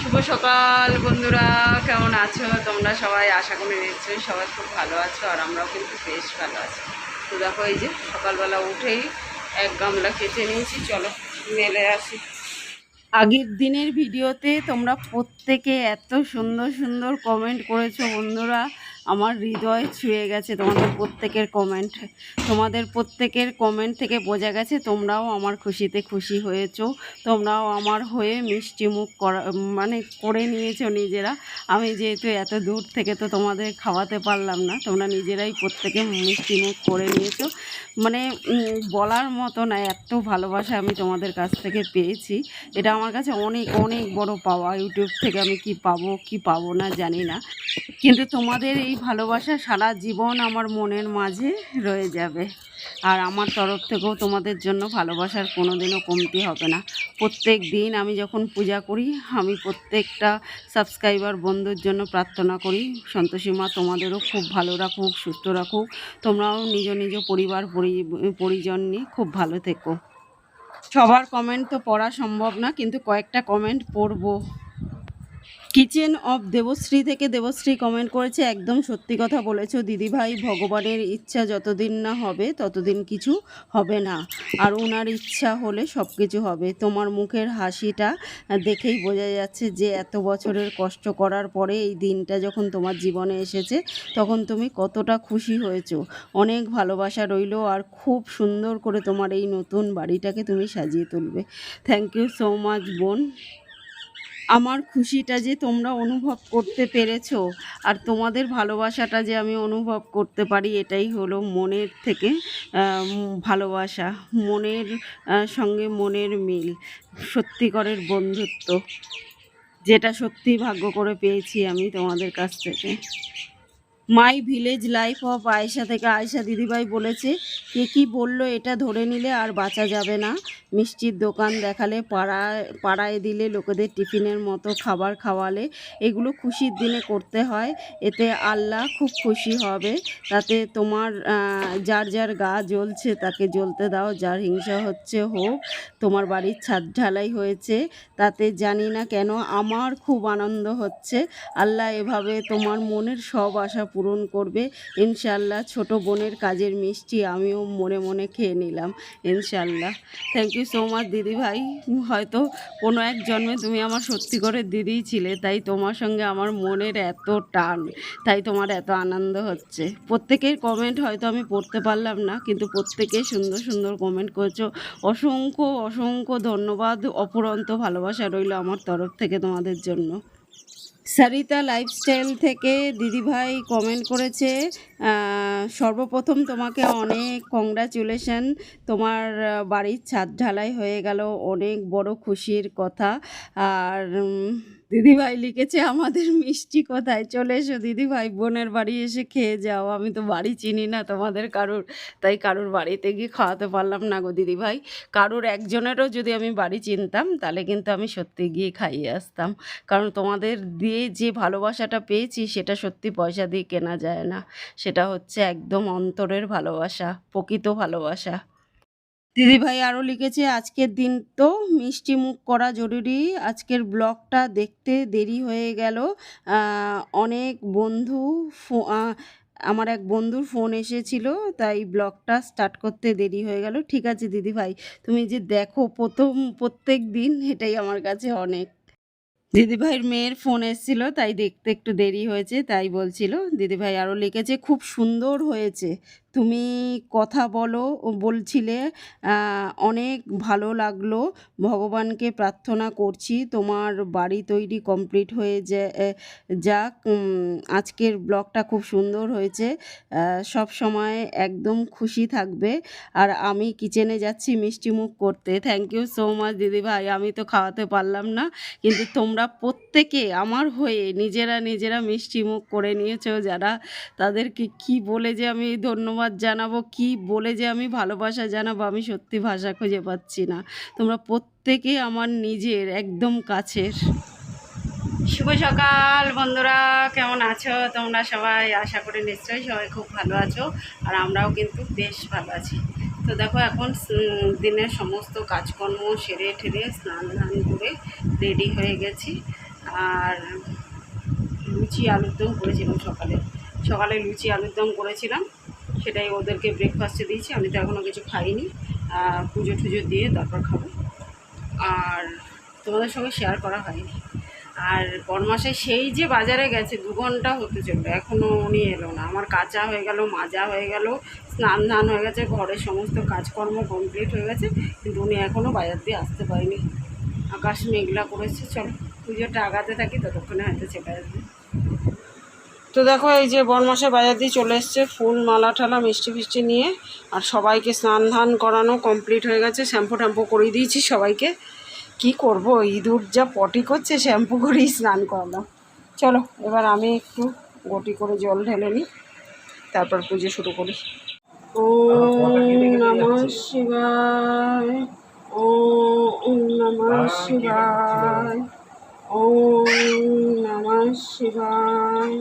শুভ সকাল বন্ধুরা, কেমন আছো? তোমরা সবাই আশা করে নিশ্চয়ই সবাই খুব ভালো আছো আর আমরাও কিন্তু বেশ ভালো আছি। তো দেখো এই যে সকালবেলা উঠেই এক গামলা কেটে নিয়েছি, চলো মেলে আসি। আগের দিনের ভিডিওতে তোমরা প্রত্যেকে এত সুন্দর সুন্দর কমেন্ট করেছ বন্ধুরা। আমার হৃদয় ছুঁয়ে গেছে তোমাদের প্রত্যেকের কমেন্ট তোমাদের প্রত্যেকের কমেন্ট থেকে বোঝা গেছে তোমরাও আমার খুশিতে খুশি হয়েছো। তোমরাও আমার হয়ে মিষ্টি মুখ করা মানে করে নিয়েছো নিজেরা। আমি যেহেতু এত দূর থেকে তো তোমাদের খাওয়াতে পারলাম না, তোমরা নিজেরাই প্রত্যেকে মিষ্টি মুখ করে নিয়েছো। মানে বলার মতো না, এত ভালোবাসা আমি তোমাদের কাছ থেকে পেয়েছি। এটা আমার কাছে অনেক অনেক বড় পাওয়া। ইউটিউব থেকে আমি কি পাবো কি পাবো না জানি না। কিন্তু তোমাদের এই ভালোবাসা সারা জীবন আমার মনের মাঝে রয়ে যাবে। আর আমার তরফ থেকেও তোমাদের জন্য ভালোবাসার কোনো দিনও কমতি হবে না। প্রত্যেক দিন আমি যখন পূজা করি, আমি প্রত্যেকটা সাবস্ক্রাইবার বন্ধুর জন্য প্রার্থনা করি, সন্তোষী মা, তোমাদেরও খুব ভালো রাখুক, সুস্থ রাখুক। তোমরাও নিজ নিজ পরিবার, পরি- পরিজন নিয়ে খুব ভালো থেকো। সবার কমেন্ট তো পড়া সম্ভব না, কিন্তু কয়েকটা কমেন্ট পড়ব। কিচেন অফ দেবশ্রী থেকে দেবশ্রী কমেন্ট করেছে, একদম সত্যি কথা বলেছ দিদিভাই, ভগবানের ইচ্ছা যতদিন না হবে, ততদিন কিছু হবে না। আর ওনার ইচ্ছা হলে সব কিছু হবে। তোমার মুখের হাসিটা দেখেই বোঝা যাচ্ছে যে এত বছরের কষ্ট করার পরে এই দিনটা যখন তোমার জীবনে এসেছে, তখন তুমি কতটা খুশি হয়েছো। অনেক ভালোবাসা রইল আর খুব সুন্দর করে তোমার এই নতুন বাড়িটাকে তুমি সাজিয়ে তুলবে। থ্যাংক ইউ সো মাচ বোন। আমার খুশিটা যে তোমরা অনুভব করতে পেরেছ আর তোমাদের ভালোবাসাটা যে আমি অনুভব করতে পারি, এটাই হলো মনের থেকে ভালোবাসা, মনের সঙ্গে মনের মিল, সত্যিকরের বন্ধুত্ব, যেটা সত্যি ভাগ্য করে পেয়েছি আমি তোমাদের কাছ থেকে। My village life of Ayesha থেকে আয়েশা দিদিভাই বলেছে, কে কি বলল এটা ধরে নিলে আর বাঁচা যাবে না। মিষ্টির দোকান দেখালে পাড়ায় পাড়ায় দিলে লোকেদের টিফিনের মতো খাবার খাওয়ালে। এগুলো খুশির দিনে করতে হয়, এতে আল্লাহ খুব খুশি হবে। তাতে তোমার যার যার গা জ্বলছে তাকে জ্বলতে দাও, যার হিংসা হচ্ছে হোক, তোমার বাড়ির ছাদ ঢালাই হয়েছে, তাতে জানি না কেন আমার খুব আনন্দ হচ্ছে। আল্লাহ এভাবে তোমার মনের সব আশা পূরণ করবে। ইনশাল্লাহ ছোট বোনের কাজের মিষ্টি আমিও মনে মনে খেয়ে নিলাম ইনশাল্লাহ থ্যাংক ইউ সো মাচ দিদি ভাই। হয়তো কোনো এক জন্মে তুমি আমার সত্যি করে দিদিই ছিলে, তাই তোমার সঙ্গে আমার মনের এত টান, তাই তোমার এত আনন্দ হচ্ছে। প্রত্যেকের কমেন্ট হয়তো আমি পড়তে পারলাম না, কিন্তু প্রত্যেকে সুন্দর সুন্দর কমেন্ট করেছ। অসংখ্য অসংখ্য ধন্যবাদ। অপুরন্ত ভালোবাসা রইল আমার তরফ থেকে তোমাদের জন্য। সারিতা লাইফস্টাইল থেকে দিদিভাই কমেন্ট করেছে সর্বপ্রথম তোমাকে অনেক কংগ্রাচুলেশন তোমার বাড়ির ছাদ ঢালাই হয়ে গেল, অনেক বড় খুশির কথা, আর দিদিভাই লিখেছে, আমাদের মিষ্টি কোথায়? চলে এসো দিদিভাই, বোনের বাড়ি এসে খেয়ে যাও। আমি তো বাড়ি চিনি না তোমাদের কারোর, তাই কারোর বাড়িতে গিয়ে খাওয়াতে পারলাম না গো দিদিভাই। কারোর একজনেরও যদি আমি বাড়ি চিনতাম, তাহলে কিন্তু আমি সত্যি গিয়ে খাইয়ে আসতাম। কারণ তোমাদের দিয়ে যে ভালোবাসাটা পেয়েছি, সেটা সত্যি পয়সা দিয়ে কেনা যায় না। সেটা হচ্ছে একদম অন্তরের ভালোবাসা, প্রকৃত ভালোবাসা। দিদিভাই আরও লিখেছে, আজকের দিন তো মিষ্টি মুখ করা জরুরি। আজকের ব্লগটা দেখতে দেরি হয়ে গেল। অনেক বন্ধু আমার এক বন্ধুর ফোন এসেছিল, তাই ব্লগটা স্টার্ট করতে দেরি হয়ে গেল। ঠিক আছে দিদিভাই, তুমি যে দেখো প্রথম, প্রত্যেক দিন এটাই আমার কাছে অনেক। দিদিভাইয়ের মেয়ের ফোন এসেছিল, তাই দেখতে একটু দেরি হয়েছে, তাই বলছিল। দিদিভাই আরও লিখেছে, খুব সুন্দর হয়েছে। তুমি কথা বলো বলছিলে অনেক ভালো লাগল। ভগবানকে প্রার্থনা করছি, তোমার বাড়ি তৈরি কমপ্লিট হয়ে যাক আজকের ব্লগটা খুব সুন্দর হয়েছে। সব সময় একদম খুশি থাকবে। আর আমি কিচেনে যাচ্ছি মিষ্টি মুখ করতে। থ্যাংক ইউ সো মাচ দিদিভাই আমি তো খাওয়াতে পারলাম না। কিন্তু তোমরা প্রত্যেকে আমার হয়ে নিজেরা নিজেরা মিষ্টি মুখ করে নিয়েছো। যারা তাদেরকে কি বলে যে আমি ধন্যবাদ জানাব, কি বলে যে আমি ভালোবাসা জানাব আমি সত্যি ভাষা খুঁজে পাচ্ছি না। তোমরা প্রত্যেকে আমার নিজের, একদম কাছের। শুভ সকাল বন্ধুরা, কেমন আছো? তোমরা সবাই আশা করি নিশ্চয়ই সবাই খুব ভালো আছো, আর আমরাও কিন্তু বেশ ভালো আছি। তো দেখো এখন দিনের সমস্ত কাজকর্ম সেরে ঠেরে স্নান ধান করে রেডি হয়ে গেছি। আর লুচি আলুর দম করেছিলাম সকালে। সকালে লুচি আলুর দম করেছিলাম। সেটাই ওদেরকে ব্রেকফাস্টে দিয়েছি। আমি তো এখনও কিছু খাইনি। পুজো টুজো দিয়ে তারপর খাব। আর তোমাদের সঙ্গে শেয়ার করা হয়নি। আর বরমাসে সেই যে বাজারে গেছে, দু ঘণ্টা হতে চলবে এখনও উনি এলো না। আমার কাঁচা হয়ে গেল, মাজা হয়ে গেল, স্নান ধান হয়ে গেছে ঘরের সমস্ত কাজকর্ম কমপ্লিট হয়ে গেছে, কিন্তু উনি এখনও বাজার দিয়ে আসতে পারেনি। আকাশ মেঘলা করেছে। চলো, পুজোটা আগাতে থাকি, ততক্ষণে হয়তো চলে আসবে। তো দেখো এই যে বনমাসে বাজার দিয়ে চলে এসছে, ফুল, মালা, ঠালা, মিষ্টি ফিষ্টি নিয়ে। আর সবাইকে স্নান ধান করানো কমপ্লিট হয়ে গেছে। শ্যাম্পু ট্যাম্পু করিয়ে দিয়েছি সবাইকে। কি করব? ইঁদুর যা পটি করছে, শ্যাম্পু করেই স্নান করালাম। চলো, এবার আমি একটু গটি করে জল ঢেলে নিই। তারপর পুজো শুরু করি। ও নমঃ শিবায় ও নমঃ শিবায় ও নমঃ শিবায়।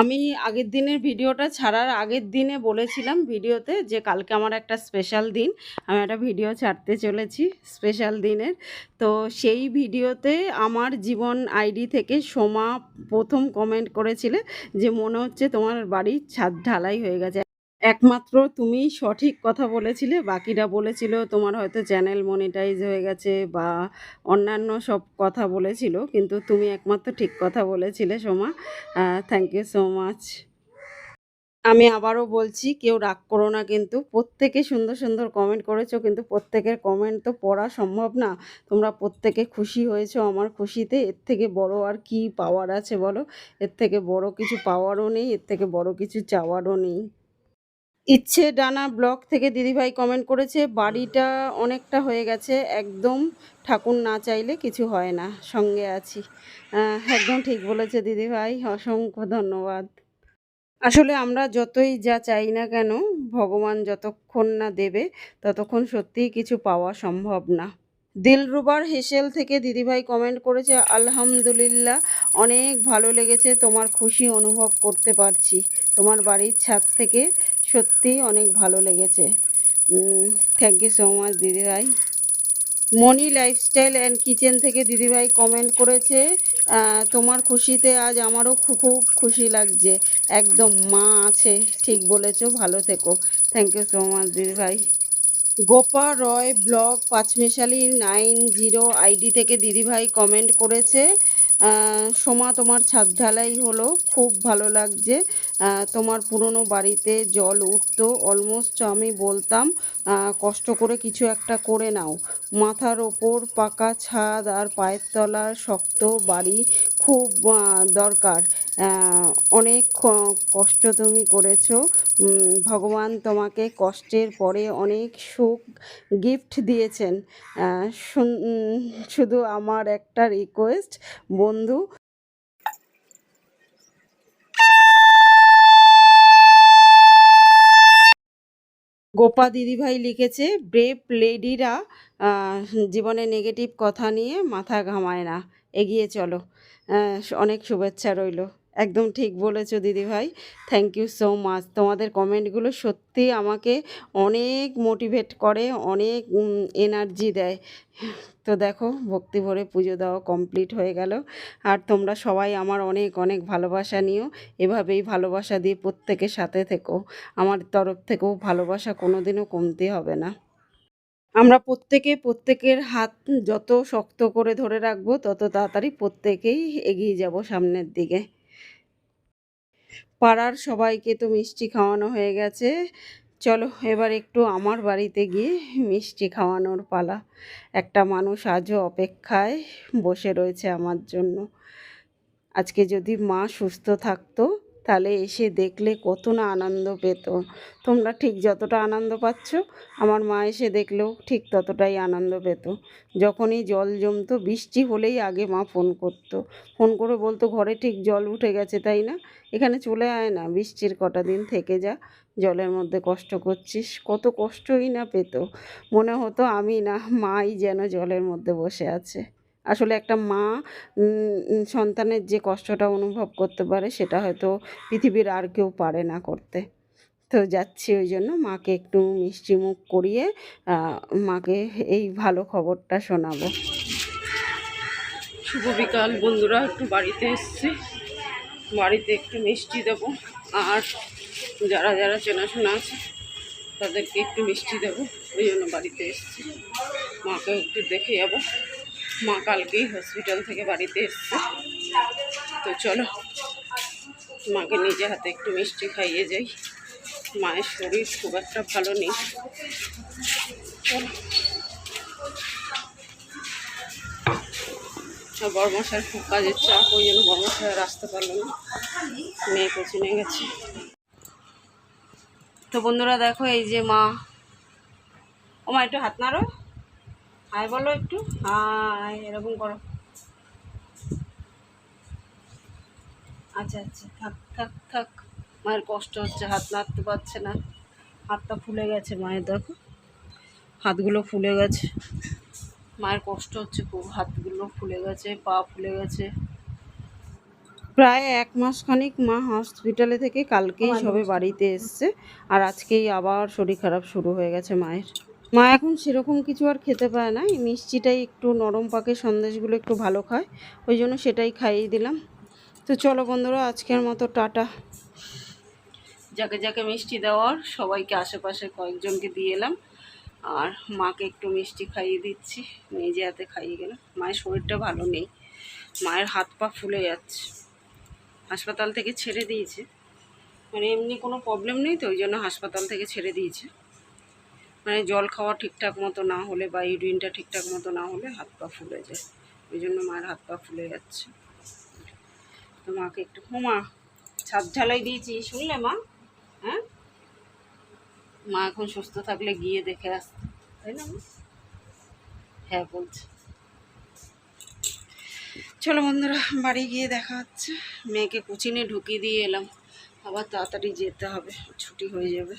আমি আগের দিনের ভিডিওটা ছাড়ার আগের দিনে বলেছিলাম ভিডিওতে যে কালকে আমার একটা স্পেশাল দিন। আমি একটা ভিডিও ছাড়তে চলেছি স্পেশাল দিনের। তো সেই ভিডিওতে আমার জীবন আইডি থেকে সোমা প্রথম কমেন্ট করেছিলে যে মনে হচ্ছে তোমার বাড়ির ছাদ ঢালাই হয়ে গেছে। একমাত্র তুমি সঠিক কথা বলেছিলে, বাকিরা বলেছিল তোমার হয়তো চ্যানেল মনিটাইজ হয়ে গেছে বা অন্যান্য সব কথা বলেছিল, কিন্তু তুমি একমাত্র ঠিক কথা বলেছিলে Soma. Thank you so much আমি আবারও বলছি, কেউ রাগ করো না কিন্তু, প্রত্যেকে সুন্দর সুন্দর কমেন্ট করেছ, কিন্তু প্রত্যেকের কমেন্ট তো পড়া সম্ভব না। তোমরা প্রত্যেকে খুশি হয়েছো আমার খুশিতে, এর থেকে বড় আর কি পাওয়ার আছে বলো? এর থেকে বড় কিছু পাওয়ারও নেই, এর থেকে বড় কিছু চাওয়ারও নেই। ইচ্ছে ডানা ব্লক থেকে দিদিভাই কমেন্ট করেছে, বাড়িটা অনেকটা হয়ে গেছে, একদম ঠাকুর না চাইলে কিছু হয় না, সঙ্গে আছি। একদম ঠিক বলেছে দিদিভাই, অসংখ্য ধন্যবাদ। আসলে আমরা যতই যা চাই না কেন, ভগবান যতক্ষণ না দেবে, ততক্ষণ সত্যিই কিছু পাওয়া সম্ভব না। দিলরুবার হেসেল থেকে দিদিভাই কমেন্ট করেছে, আলহামদুলিল্লাহ, অনেক ভালো লেগেছে, তোমার খুশি অনুভব করতে পারছি। তোমার বাড়ির ছাদ থেকে সত্যিই অনেক ভালো লেগেছে। থ্যাংক ইউ সো মাচ দিদিভাই। মনি লাইফস্টাইল অ্যান্ড কিচেন থেকে দিদিভাই কমেন্ট করেছে তোমার খুশিতে আজ আমারও খুব খুশি লাগছে। একদম মা আছে, ঠিক বলেছ, ভালো থেকো। থ্যাংক ইউ সো মাচ দিদিভাই। Gopa Roy vlog Panchmishali nine zero ID থেকে দিদিভাই কমেন্ট করেছে। সোমা, তোমার ছাদ ঢালাই হলো। খুব ভালো লাগছে। তোমার পুরনো বাড়িতে জল উঠতো। অলমোস্ট আমি বলতাম কষ্ট করে কিছু একটা করে নাও। মাথার ওপর পাকা ছাদ আর পায়ের তলার শক্ত বাড়ি খুব দরকার। অনেক কষ্ট তুমি করেছ। ভগবান তোমাকে কষ্টের পরে অনেক সুখ গিফট দিয়েছেন। শুধু আমার একটা রিকোয়েস্ট বন্ধু। গোপা দিদিভাই লিখেছে, ব্রেভ লেডিরা জীবনে নেগেটিভ কথা নিয়ে মাথা ঘামায় না। এগিয়ে চলো। অনেক শুভেচ্ছা রইল। একদম ঠিক বলেছ দিদিভাই থ্যাংক ইউ সো মাচ তোমাদের কমেন্টগুলো সত্যি আমাকে অনেক মোটিভেট করে, অনেক এনার্জি দেয়। তো দেখো, ভক্তি ভরে পুজো দেওয়া কমপ্লিট হয়ে গেল। আর তোমরা সবাই আমার অনেক অনেক ভালোবাসা নিও। এভাবেই ভালোবাসা দিয়ে প্রত্যেকের সাথে থেকো। আমার তরফ থেকেও ভালোবাসা কোনোদিনও কমতি হবে না। আমরা প্রত্যেকে, প্রত্যেকের হাত যত শক্ত করে ধরে রাখব, তত তাড়াতাড়ি প্রত্যেকেই এগিয়ে যাব সামনের দিকে। পাড়ার সবাইকে তো মিষ্টি খাওয়ানো হয়ে গেছে। চলো, এবার একটু আমার বাড়িতে গিয়ে মিষ্টি খাওয়ানোর পালা। একটা মানুষ আজও অপেক্ষায় বসে রয়েছে আমার জন্য। আজকে যদি মা সুস্থ থাকতো তাহলে এসে দেখলে কত না আনন্দ পেত। তোমরা ঠিক যতটা আনন্দ পাচ্ছ, আমার মা এসে দেখলেও ঠিক ততটাই আনন্দ পেত। যখনই জল জমতো, বৃষ্টি হলেই আগে মা ফোন করতো। ফোন করে বলতো, ঘরে ঠিক জল উঠে গেছে, তাই না? এখানে চলে আয় না, বৃষ্টির কটা দিন থেকে যা, জলের মধ্যে কষ্ট করছিস। কত কষ্টই না পেত। মনে হতো, আমি না, মাই যেন জলের মধ্যে বসে আছে। আসলে একটা মা সন্তানের যে কষ্টটা অনুভব করতে পারে, সেটা হয়তো পৃথিবীর আর কেউ পারে না করতে। তো যাচ্ছি ওই জন্য মাকে একটু মিষ্টি মুখ করিয়ে মাকে এই ভালো খবরটা শোনাবো। শুভ বিকাল বন্ধুরা, একটু বাড়িতে এসছি। বাড়িতে একটু মিষ্টি দেবো। আর যারা যারা চেনাশোনা আছে, তাদেরকে একটু মিষ্টি দেবো। ওই জন্য বাড়িতে এসছি। মাকে একটু দেখে যাব। মা কালকেই হসপিটাল থেকে বাড়িতে এসছে। তো চলো, মাকে নিজে হাতে একটু মিষ্টি খাইয়ে যাই। মায়ের শরীর খুব একটা ভালো নেই। আর বর্মশার খুব কাজের চাপ, ওই জন্য বর্মশাই আর আসতে পারল না। মেয়ে কোচিনে গেছে। তো বন্ধুরা দেখো, এই যে মা। ও মা, একটু হাত নাড়ো। হাই বলো একটু। হাই এরকম করো। আচ্ছা আচ্ছা থাক থাক থাক। মায়ের কষ্ট হচ্ছে হাত নাড়তে পারছে না। হাতটা ফুলে গেছে মায়ের দেখো। হাতগুলো ফুলে গেছে। মায়ের কষ্ট হচ্ছে খুব। হাতগুলো ফুলে গেছে পা ফুলে গেছে। প্রায় এক মাস খানিক মা হসপিটালে থেকে কালকেই সবে বাড়িতে এসছে। আর আজকেই আবার শরীর খারাপ শুরু হয়ে গেছে মায়ের। মা এখন সেরকম কিছু আর খেতে পায় না। এই মিষ্টিটাই একটু নরম পাকে সন্দেশগুলো একটু ভালো খায়। ওই জন্য সেটাই খাইয়ে দিলাম। তো চলো বন্ধুরা, আজকের মতো টাটা। যাকে যাকে মিষ্টি দেওয়ার, সবাইকে আশেপাশে কয়েকজনকে দিয়ে এলাম। আর মাকে একটু মিষ্টি খাইয়ে দিচ্ছি। নিজে হাতে খাইয়ে গেলাম। মায়ের শরীরটা ভালো নেই। মায়ের হাত পা ফুলে যাচ্ছে। হাসপাতাল থেকে ছেড়ে দিয়েছে। মানে এমনি কোনো প্রবলেম নেই তো, ওই জন্য হাসপাতাল থেকে ছেড়ে দিয়েছে। মানে জল খাওয়া ঠিকঠাক মতো না হলে বা ইউরিনটা ঠিকঠাক মতো না হলে হাত পা ফুলে যায়। ওই জন্য মায়ের হাত পা ফুলে যাচ্ছে। তো মাকে একটু ও ছাদ ঢালাই দিয়েছি, শুনলে মা? হ্যাঁ? মা এখন সুস্থ থাকলে গিয়ে দেখে আসতে তাই না? হ্যাঁ বলছে। চলো বন্ধুরা, বাড়ি গিয়ে দেখা হচ্ছে। মেয়েকে কোচিনে ঢুকিয়ে দিয়ে এলাম। আবার তাড়াতাড়ি যেতে হবে, ছুটি হয়ে যাবে।